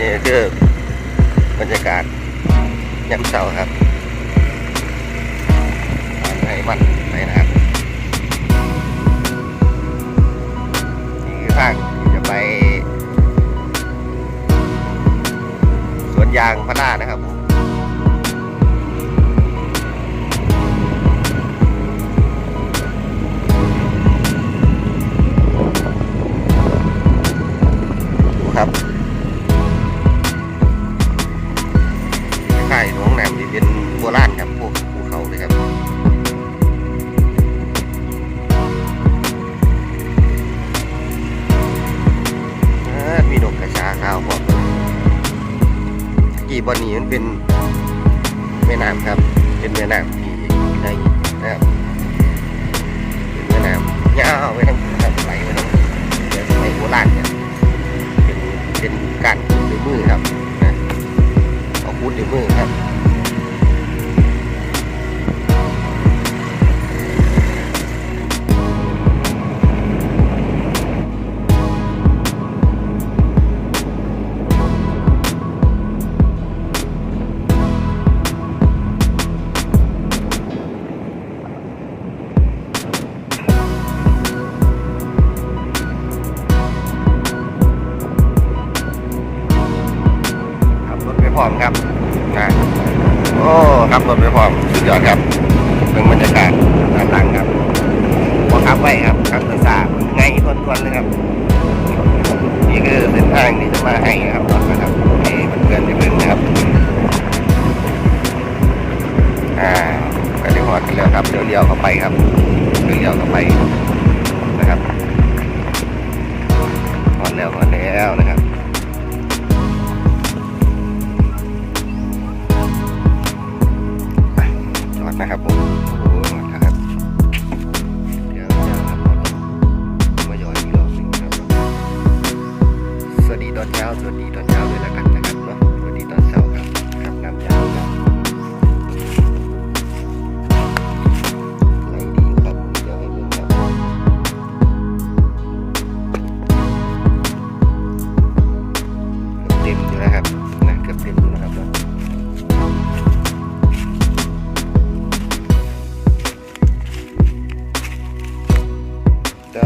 นี่คือบรรยากาศยามเช้าครับบ้านไทยมันไปนะครับ นี่คือทางที่จะไป สวนยางพระนานะครับผม บราณครับพวกภูเขาเลยครับเอ้อมีนกกระชาข้าวบอกกี่บอนนี้มันเป็นแม่น้ำครับ เป็นแม่น้ำที่ในนะครับแม่น้ำยาวไปทั้งทางไหลไปทั้งเดี๋ยวสมัยโบราณเนี่ยเป็นเป็นการขุดด้วยมือครับนะเอาขุดด้วยมือครับ พร้อมครับนะโอ้ขับรถไปพร้อมสุดยอดครับเป็นบรรยากาศด้านหลังครับพอขับไว้ครับขับตัวสาไงทวนๆเลยครับนี่คือเส้นทางที่จะมาให้ครับนะครับให้เพื่อนได้เบิ่งนะครับอ่าไปเรียกฮอดกันแล้วครับเดี๋ยวเลี้ยวเข้าไปครับเดี๋ยวเลี้ยวเข้าไป ตอนเช้าสวัสดีตอนเช้าเลยแล้วกันนะครับเนาะสวัสดีตอนเช้าครับครับน้ำยาวครับไหลดีอยู่ครับเดี๋ยวให้เบิ่ครับเกือบเต็มอยู่นะครับนะเกือบเต็มอยู่นะครับเนาะจะ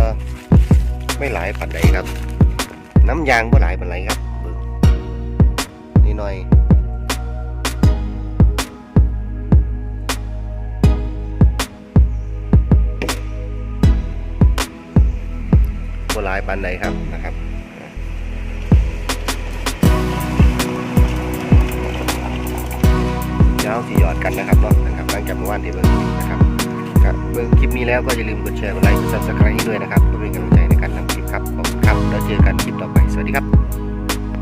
ไม่หลายปันใดครับ น้ำยางก็หลายปันไหนครับเบิ่งนี่หน่อยก็หลายปันใดครับนะครับเดี๋ยวที่หยอดกันนะครับเนาะนะครับหลังจากเมื่อวานที่เบิ่งนะครับครับเบิ่งคลิปนี้แล้วก็อย่าลืมกดแชร์กดไลค์กดซับสไครต์ให้ด้วยนะครับ เจอกันคลิปต่อไป สวัสดีครับ